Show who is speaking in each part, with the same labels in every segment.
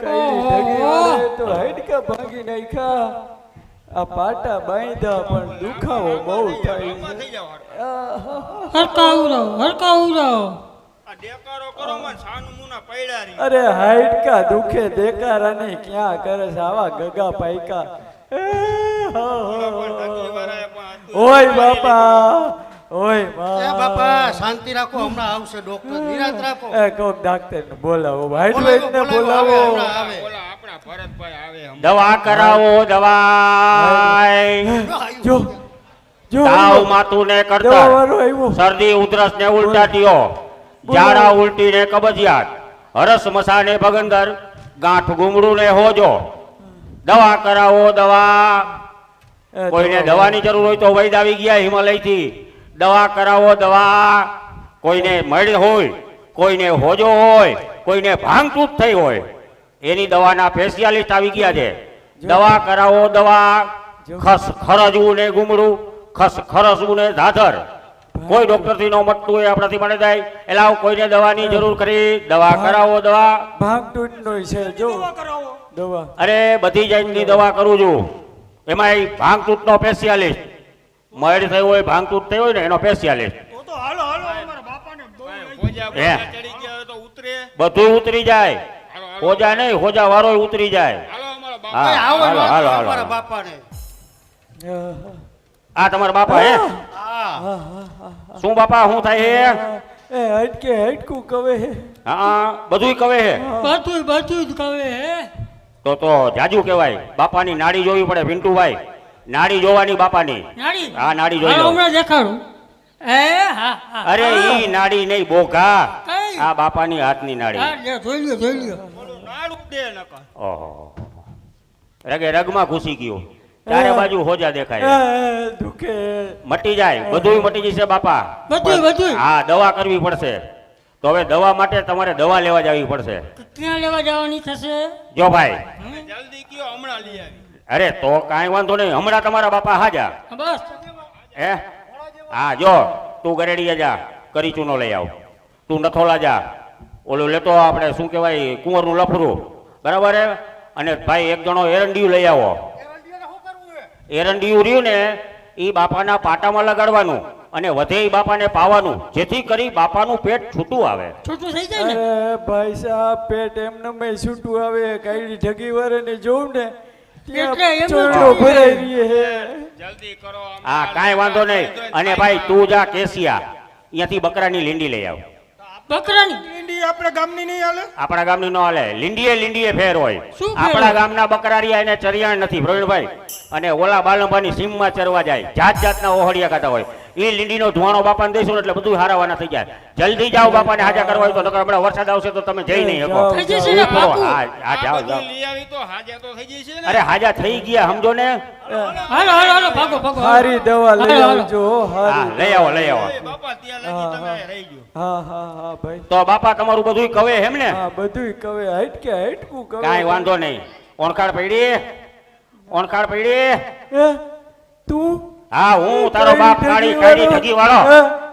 Speaker 1: કઈ ઢગી વાળે તો હાડકા ભાંગી નાખ્યા. આ પાટા બાંધ્યા પણ દુખાવો બહુ થાય
Speaker 2: આ કરો
Speaker 1: અરે હાડકા દુખે દેકારાની ક્યાં કરે છે? આવા ગગા
Speaker 2: હતું.
Speaker 1: ઓય બાપા. ઓય
Speaker 3: બાપા. શાંતિ રાખો હમણાં આવશે ડોક્ટર નિરાંત રાખો.
Speaker 1: એ કોક ડાક્ટર ને બોલાવો ભાઈ. ને
Speaker 3: બોલાવો,
Speaker 2: આપણા ભરતભાઈ આવે
Speaker 4: દવા કરાવો દવા
Speaker 1: જો જો
Speaker 4: તાવ માથું ને
Speaker 1: દવા
Speaker 4: કરતા શરદી ઉધરસ ને ઉલટાટીઓ ઝાડા ઉલટી ને કબજિયાત. હરસ મસા ને ભગંદર ગાંઠ ગુમડું ને હોજો. દવા કરાવો દવા. કોઈને દવાની જરૂર હોય તો વૈદ આવી ગયા હિમાલયથી. દવા કરાવો દવા. કોઈને મળી હોય કોઈને હોજો હોય કોઈને ભાંગતૂટ થઈ હોય એની દવાના સ્પેશિયાલિસ્ટ આવી ગયા છે. દવા કરાવો દવા. ખસ ખરજવું ને ગુમડું ખસ ખરસવું ને ધાધર. કોઈ ડોક્ટરથી ન મટતું હોય આપણાથી મળે જાય. એટલે આવું કોઈને દવાની જરૂર કરી. દવા કરાવો દવા.
Speaker 1: ભાંગતૂટ નો છે જો. દવા
Speaker 4: અરે બધી જાતની દવા કરું છું. એમાં ભાંગતૂટ નો સ્પેશિયાલિસ્ટ મળ થઈ હોય ભાંગતૂટ થઈ હોય ને એનો સ્પેશિયાલિસ્ટ
Speaker 2: ભાઈ, હોજા
Speaker 4: હે.
Speaker 2: બોજા ચડી ગયા હોય તો ઉતરે.
Speaker 4: બધું ઉતરી જાય. હોજા નહીં હોજા વાળો ઉતરી જાય.
Speaker 2: હાલો
Speaker 4: હા, હાલો, હાલો,
Speaker 3: બાપાને.
Speaker 4: આ તમારા બાપા હે? શું બાપા શું થાય હે?
Speaker 1: એ હટકે હટકું કવે હે.
Speaker 4: હા બધું કવે હે?
Speaker 5: બધું બધું જ કવે હે.
Speaker 4: તો તો જાજુ કહેવાય બાપાની નાડી જોવી પડે પિન્ટુભાઈ નાડી જોવાની બાપાની.
Speaker 5: નાડી?
Speaker 4: હા, નાડી જોઈ લો.
Speaker 5: હમણાં દેખાડું. એ હા હા.
Speaker 4: અરે ઈ નાડી નહીં બોઘા? આ બાપાની હાથની નાડી.
Speaker 5: જોઈ લ્યો જોઈ લ્યો.
Speaker 4: ઓહો. રગે રગમાં ઘૂસી ગયો. ચારે બાજુ હોજા દેખાય.
Speaker 1: દુખે.
Speaker 4: મટી જાય. બધુંય મટી જશે બાપા.
Speaker 5: બધુંય, બધુંય.
Speaker 4: હા દવા કરવી પડશે. તો હવે દવા માટે તમારે દવા લેવા જવી પડશે.
Speaker 5: ક્યાં લેવા જવાની થશે?
Speaker 4: જો ભાઈ.
Speaker 2: જલ્દી કયો હમણાં લઈ આવી.
Speaker 4: અરે તો કાંઈ વાંધો નહીં. હમણાં તમારા બાપા હાજા
Speaker 5: હા, બસ.
Speaker 4: હે? હા જો તું ગરેડીએ જા. કરી ચૂનો લઈ આવ. તું નથોલા જા. ઓલું લેતો આપણે શું કહેવાય કુંવરનું લફરું. બરાબર હે? અને ભાઈ એક જણો એરંડિયું લઈ આવો. એરંડિયું રહ્યું ને એ બાપાના પાટામાં લગાડવાનું અને વધે ઈ બાપાને પાવાનું. જેથી કરી બાપાનું પેટ છૂટું આવે.
Speaker 5: છૂટું થઈ જાય
Speaker 1: ભાઈ સાહેબ પેટ એમને છૂટું આવે કાંઈ ઠગી વરે ને જોઉં ને.
Speaker 2: જલ્દી કરો
Speaker 4: હા કાંઈ વાંધો નહીં. અને ભાઈ તું જા કેસિયા અહીંયાથી બકરાની લીંડી લઈ આવ.
Speaker 5: બકરાની?
Speaker 2: લીંડી આપણે ગામની નહીં હાલે?
Speaker 4: આપણા ગામની નો હાલે. લીંડીએ લીંડીએ ફેર હોય? આપણા ગામના બકરારિયા એને ચરિયાણ નથી પ્રવીણભાઈ. અને ઓલા બાલંબાની સીમમાં ચરવા જાય. જાત જાતના ઓહળિયા ખાતા હોય. એ લીંડીનો ધુવાણો બાપાને દઈશું ને એટલે બધું હારાવાના થઈ જાય. જલ્દી જાઓ બાપાને હાજા કરવા હોય તો નકર હમણાં વરસાદ આવશે તો તમે જઈ નહીં શકો. હા જાઓ જાઓ.
Speaker 2: લઈ આવી તો હાજર તો થઈ જશે ને.
Speaker 4: અરે હાજા થઈ ગયા સમજો ને?
Speaker 5: હાલો હાલો હાલો ભાગો ભાગો
Speaker 1: સારી દવા લઈ
Speaker 5: હાલો, હાલો.
Speaker 1: આવજો હા
Speaker 4: લઈ આવો લઈ આવો.
Speaker 2: બાપા ત્યાં લગી તમે રહી ગયો.
Speaker 1: હા હા હા ભાઈ.
Speaker 4: તો બાપા તમારું બધુંય કવે એમ ને?
Speaker 1: હા બધુંય કવે હટકે હટકું કવે.
Speaker 4: કાંઈ વાંધો નહીં. ઓણખાડ પડી? ઓણખાડ પડી?
Speaker 1: તું?
Speaker 4: હા હું તારો બાપ કાળી કાળી ઠગી વાળો.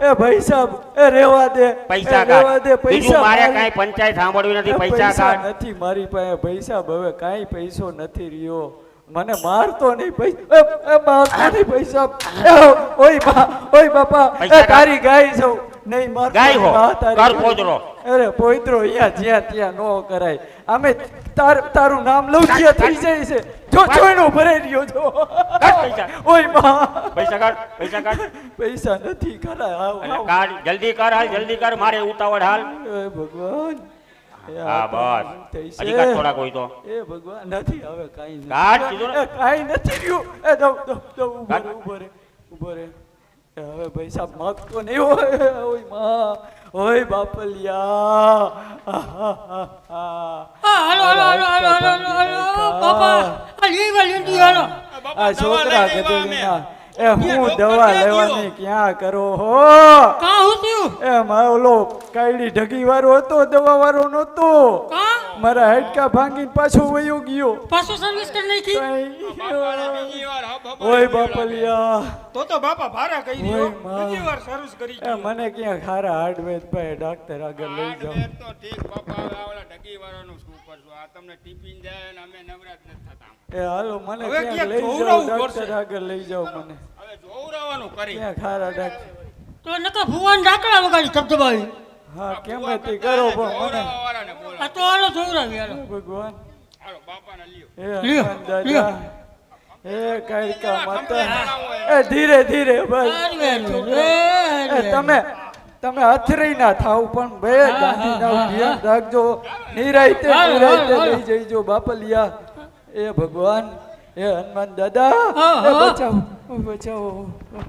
Speaker 1: એ, ભાઈ સાહેબ એ રેવા દે
Speaker 4: પૈસા
Speaker 1: રેવા દે પૈસા
Speaker 4: મારે કાઈ પંચાયત સાંભળવી નથી પૈસા કાઢ.
Speaker 1: નથી મારી પાસે પૈસા હવે કાઈ પૈસો નથી રહ્યો. મને મારતો નહીં પૈસા. મારતો નહીં પૈસા. ઓય બા ઓય બાપા તારી ગાય સૌ નહીં માર
Speaker 4: ગાય હો, કર પોદરો
Speaker 1: અરે પોઈતરો અહીંયા જ્યાં ત્યાં નો કરાય. અમે તાર તારું નામ લઉં ત્યાં થઈ જાય છે. જો ચોયણો ભરાઈ રહ્યો છો.
Speaker 4: પૈસા.
Speaker 1: ઓય બા
Speaker 4: પૈસા કાઢ પૈસા કાઢ.
Speaker 1: પૈસા નથી કરા આવ
Speaker 4: કાઢ જલ્દી કર હાલ જલ્દી કર મારે ઉતાવળ હાલ.
Speaker 1: ભગવાન.
Speaker 4: હા બસ. હજી કાઢ થોડા કોઈ તો.
Speaker 1: એ ભગવાન નથી હવે કાઈ.
Speaker 4: કાઢ.
Speaker 1: કાંઈ નથી રહ્યું. એ દઉં દઉં દઉં
Speaker 4: ઊભો
Speaker 1: રે ઊભો રે હવે ભાઈ સાહેબ માગતો નહીં હોય. ઓયમાં ઓય બાપલિયા.
Speaker 5: હા હાલો હાલો હાલો હાલો હાલો હાલો હાલો બાપા આ લીવા હાલો.
Speaker 1: આ છોકરા ગધેડીના એ હું દવા લેવાની ક્યાં કરો હો?
Speaker 5: કાં હું થયું?
Speaker 1: એ મા ઓલો કાયડી ઢગી વાળો હતો દવા વાળો નહોતો.
Speaker 5: કાં?
Speaker 1: મારા હાડકા ભાંગીને પાછો વયો ગયો.
Speaker 5: પાછો સર્વિસ કરી નાખી
Speaker 1: ઓય. બાપલિયા.
Speaker 6: તો તો બાપા ભારા કહી
Speaker 1: દીધો
Speaker 6: બીજી વાર સર્વિસ કરી
Speaker 1: એ મને ક્યાં ખારા હાર્ડવેર ભાઈ ડાક્ટર આગળ લઈ
Speaker 2: જાવ તો ઠીક બાપા હવે આ ઢગી વાળાનું શું કરશું? આ તમને ટિફિન જાય ને અમે નવરાત ન થતા
Speaker 1: એ હાલો મને ક્યાંક લઈ જાઓ
Speaker 6: જોવરાવવું
Speaker 1: ડાક્ટર આગળ લઈ જાઓ મને.
Speaker 2: હવે જોવરાવાનું કરી.
Speaker 1: ક્યાં ખારા ડાક્ટર
Speaker 5: તો નકા ભુવન ડાકડા વગાડી ધબધબાવી
Speaker 1: હા કેમ હતી? કરો પણ મને.
Speaker 5: આ તો હાલો જોવરાવી હાલો.
Speaker 1: ભગવાન.
Speaker 2: હાલો બાપાને લ્યો.
Speaker 5: લ્યો,
Speaker 1: માતા
Speaker 2: ખંભે
Speaker 1: એ ધીરે ધીરે ભાઈ. એ. તમે તમે અથરી ના થાવ પણ બે ધ્યાન રાખજો. નિરાયતે નિરાયતે લઈ જઈજો બાપલિયા. એ ભગવાન એ હનુમાન દાદા એ બચાવો બચાવો.